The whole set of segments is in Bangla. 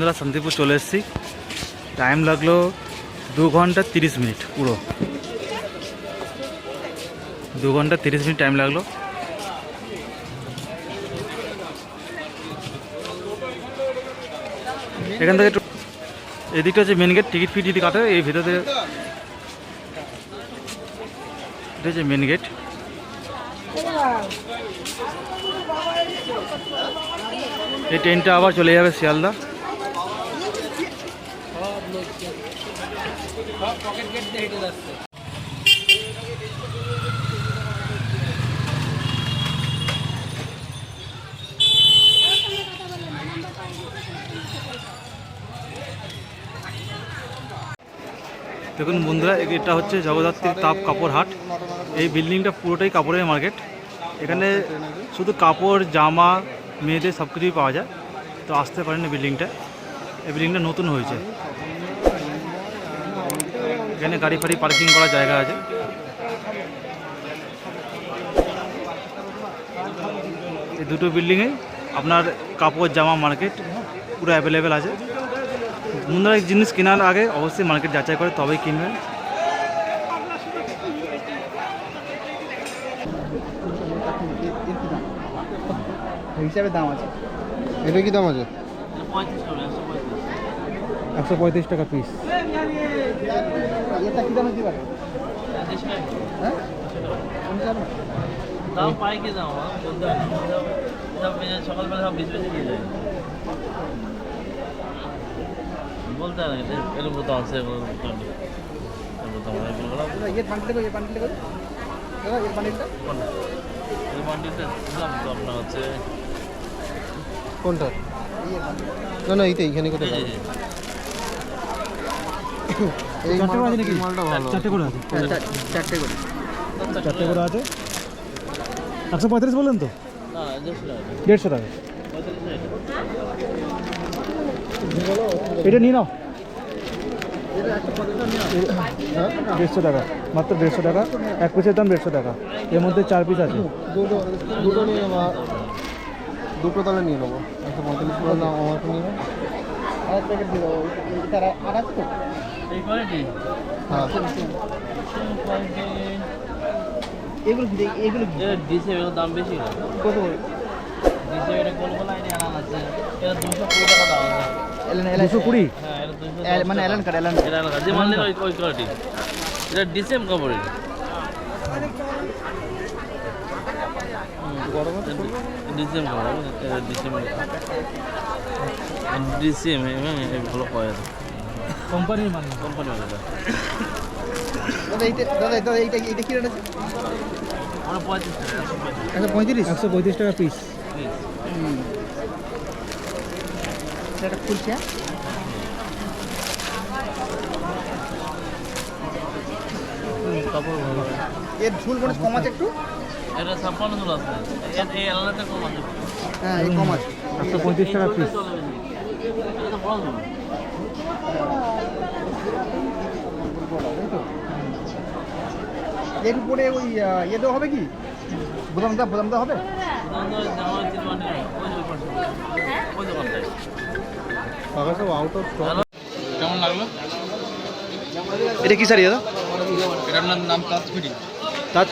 বন্ধুরা শান্তিপুর চলে এসেছি। টাইম লাগল দু ঘণ্টা তিরিশ মিনিট, পুরো। দু ঘণ্টা তিরিশ মিনিট টাইম লাগল। এখান থেকে এদিকটা হচ্ছে মেন গেট টিকিট ফিট যদি কাটে, এই ভিতরে এটা হচ্ছে মেন গেট এই ট্রেনটা আবার চলে যাবে শিয়ালদা। দেখুন বন্ধুরা এটা হচ্ছে জগদ্ধাত্রীর তাপ কাপড় হাট। এই বিল্ডিংটা পুরোটাই কাপড়ের মার্কেট। এখানে শুধু কাপড়, জামা, মেয়েদের সব কিছুই পাওয়া যায়। তো আসতে পারেন এই বিল্ডিংটা। এই বিল্ডিংটা নতুন হয়েছে। এখানে গাড়ি ফাড়ি পার্কিং করার জায়গা আছে। এই দুটো বিল্ডিংয়ে আপনার কাপড় জামা মার্কেট পুরো অ্যাভেলেবেল আছে। বন্ধুরা এই জিনিস কেনার আগে অবশ্যই মার্কেট যাচাই করে তবেই কিনবেন। হিসাবে দাম আছে। এটা কি দাম আছে। একশো পঁয়ত্রিশ টাকা পিস এটা কি দামে দিবা? হ্যাঁ? বলতে এরকম তো আছে ইয়ে বান্ডিলটা কই বান্ডিলটা কই? দাদা এই বান্ডিলটা কোনটা? এই বান্ডিলটা দাম তো আপনার হচ্ছে কোনটা? না না এইটা এইখানে কোথায়? চারটে করে আছে নাকি? চারটে করে আছে। হ্যাঁ, চার- চারটে করে। চারটে করে আছে? একশো পঁয়ত্রিশ বললেন তো? দেড়শো টাকা। এটা নিয়ে নাও। হ্যাঁ? দেড়শো টাকা মাত্র দেড়শো টাকা। এক পিসের দাম দেড়শো টাকা। এর মধ্যে চার পিস আছে। দুটো নিয়ে দুটো তাহলে নিয়ে নেব। একশো পঁয়তাল্লিশ করে না আমাকে নিয়ে নেব আর প্যাকেট আছে তো? এই কোয়ালিটি? হ্যাঁ কোয়ালিটি। এগুলো এগুলো ডিসে দাম বেশি কত ডিসে এটা গোল গোল আইডিয়া আনান আছে। এটা 220 টাকা দাম আছে। এলেন এলেন দুশো কুড়ি হ্যাঁ, এটা 210 এল- মানে এলেন কার্ড এলেন এটা আলাদা। যে মানলে ওই ওই কোয়ালিটি। এটা ডিসেম কাপড়ের। গরম ডিসেম কাপড়, ডিসেম। ডিসেম, হ্যাঁ, এগুলো পাওয়া যায়। কোম্পানির মাল কোম্পানি ওটা। দাদা এইটা দাদা দাদা এইটা এইটা কি রেট আছে আমরা 35 টাকা, 135 একশো পঁয়ত্রিশ একশো পঁয়ত্রিশ টাকা পিস. এটা খুলছে। এর ঝুল মনে কম আছে একটু এটা 56 ঝুল আছে। এই আলাদাটা কম আছে। হ্যাঁ এই কম আছে একশো পঁয়ত্রিশ টাকা পিস এটা বড় ঝুল। এর উপরে ওই ইয়ে দেওয়া হবে কি? বোতাম দেওয়া দেওয়া হবে? কেমন লাগল? এটা কি শাড়ি দাদা এটার নাম নাম তাঁত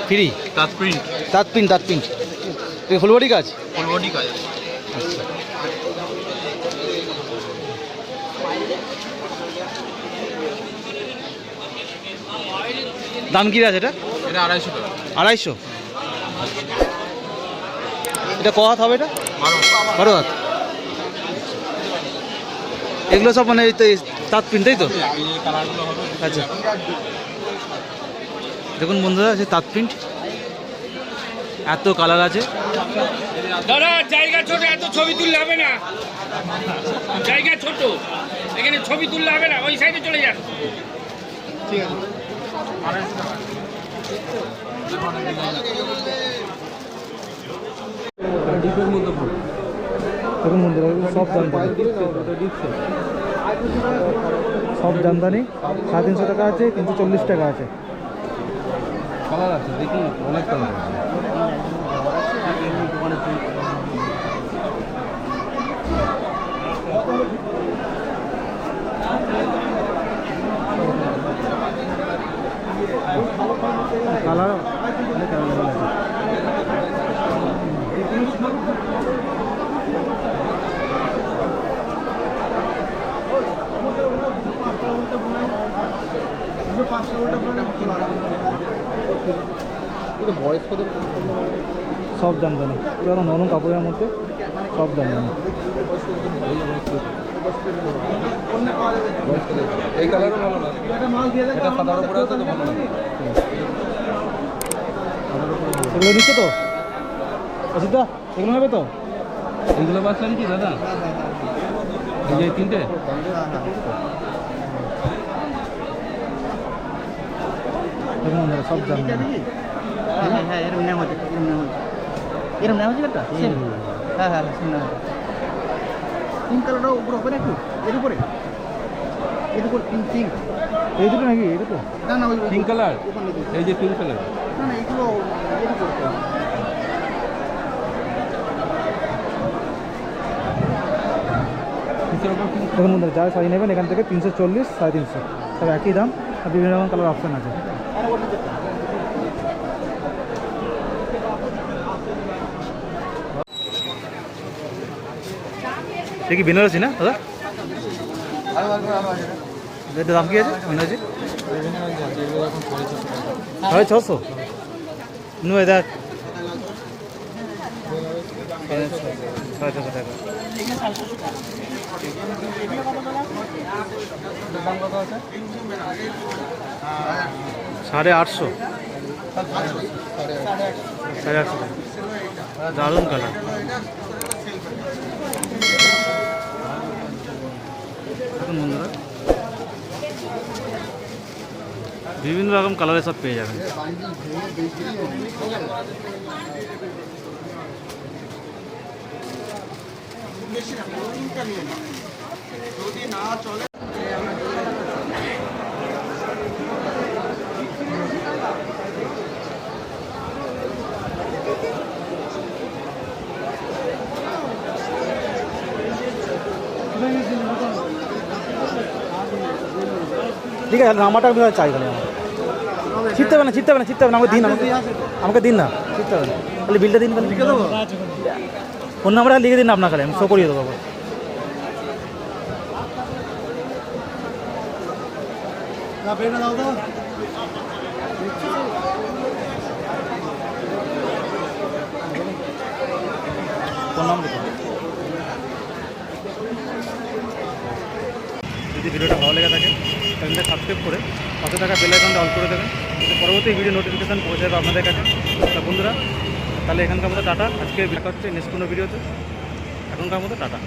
ফ্রি তাজ প্রিন্ট তাঁত প্রিন্ট তাঁত প্রিন্ট এটা কাজ ফুলবডি কাজ দাম কী আছে এটা এটা আড়াইশো টাকা। আড়াইশো? এটা ক হাত হবে এটা? বারো হাত। এগুলো সব মানে তাঁত প্রিন্ট তাই তো? আচ্ছা। দেখুন বন্ধুরা আছে তাঁত প্রিন্ট। এত কালার আছে? দাদা জায়গা ছোট এত ছবি তুললে হবে না। জায়গা ছোট এখানে ছবি তুললে হবে না ওই সাইডে চলে যান। বন্ধুরা সব জামদানি। সব জামদানি সাড়ে তিনশো টাকা আছে তিনশো চল্লিশ টাকা আছে। কালার আছে দেখি অনেক কালার আছে কালার অনেক available আছে এটা বয়স্কদের সব জামদানি পুরো নরম কাপড়ের মধ্যে সব জামদানি বয়স্কদের এই কালারও ভালো লাগে এটা সাদার উপরে আছে তো ভালো এগুলো দিচ্ছে তো? অসিতা এগুলো নেবে তো? এইগুলো বাসলাম কি দাদা? এই যে তিনটে? বন্ধুরা, সব জামদানি হ্যাঁ হ্যাঁ হ্যাঁ এরম নেওয়া হচ্ছে এরম নেওয়া হচ্ছে এরম নেওয়া হচ্ছে একটা? হ্যাঁ হ্যাঁ সেম নেওয়া হচ্ছে পিঙ্ক কালারটা উপরে হবে না একটু এর উপরে? এর উপর পিঙ্ক পিঙ্ক এই দুটো নাকি? এই দুটো? না না ওই পিঙ্ক কালার? এই যে পিঙ্ক কালার? না না এগুলো এর উপরে। দেখুন বন্ধুরা যারা শাড়ি নেবেন এখান থেকে তিনশো চল্লিশ সাড়ে তিনশো। সব একই দাম আর বিভিন্ন রকম কালার অপশান আছে। কি বেনারসি না, দাদা? এটার দাম কি আছে, বেনারসি? সাড়ে ছশো। নু দেখ সাড়ে ছশো টাকা। সাড়ে আটশো। সাড়ে আটশো দারুণ কালার দেখুন বন্ধুরা। বিভিন্ন রকম কালারে সব পেয়ে যাবেন। ঠিক আছে নাম্বারটা আমি চাই তাহলে আমার। ছিটতে হবে না ছিটতে হবে না ছিটতে হবে না আমাকে দিন আমাকে। আমাকে দিন না ছিটতে হবে না। তাহলে বিলটা দিন লিখে দেবো ফোন নাম্বারটা লিখে দিন না আপনার খালি আমি শো করিয়ে দেবো ফোন নাম্বার যদি ভিডিওটা ভালো লেগে থাকে চ্যানেলটা সাবস্ক্রাইব করে পাশে থাকা বেল আইকনটা অল করে দেবেন। পরবর্তী ভিডিও নোটিফিকেশান পৌঁছে যাবে আপনাদের কাছে। তা বন্ধুরা, তাহলে এখানকার মতো টাটা। আজকে দেখা হচ্ছে নেক্সট কোনো ভিডিওতে এখনকার মতো টাটা।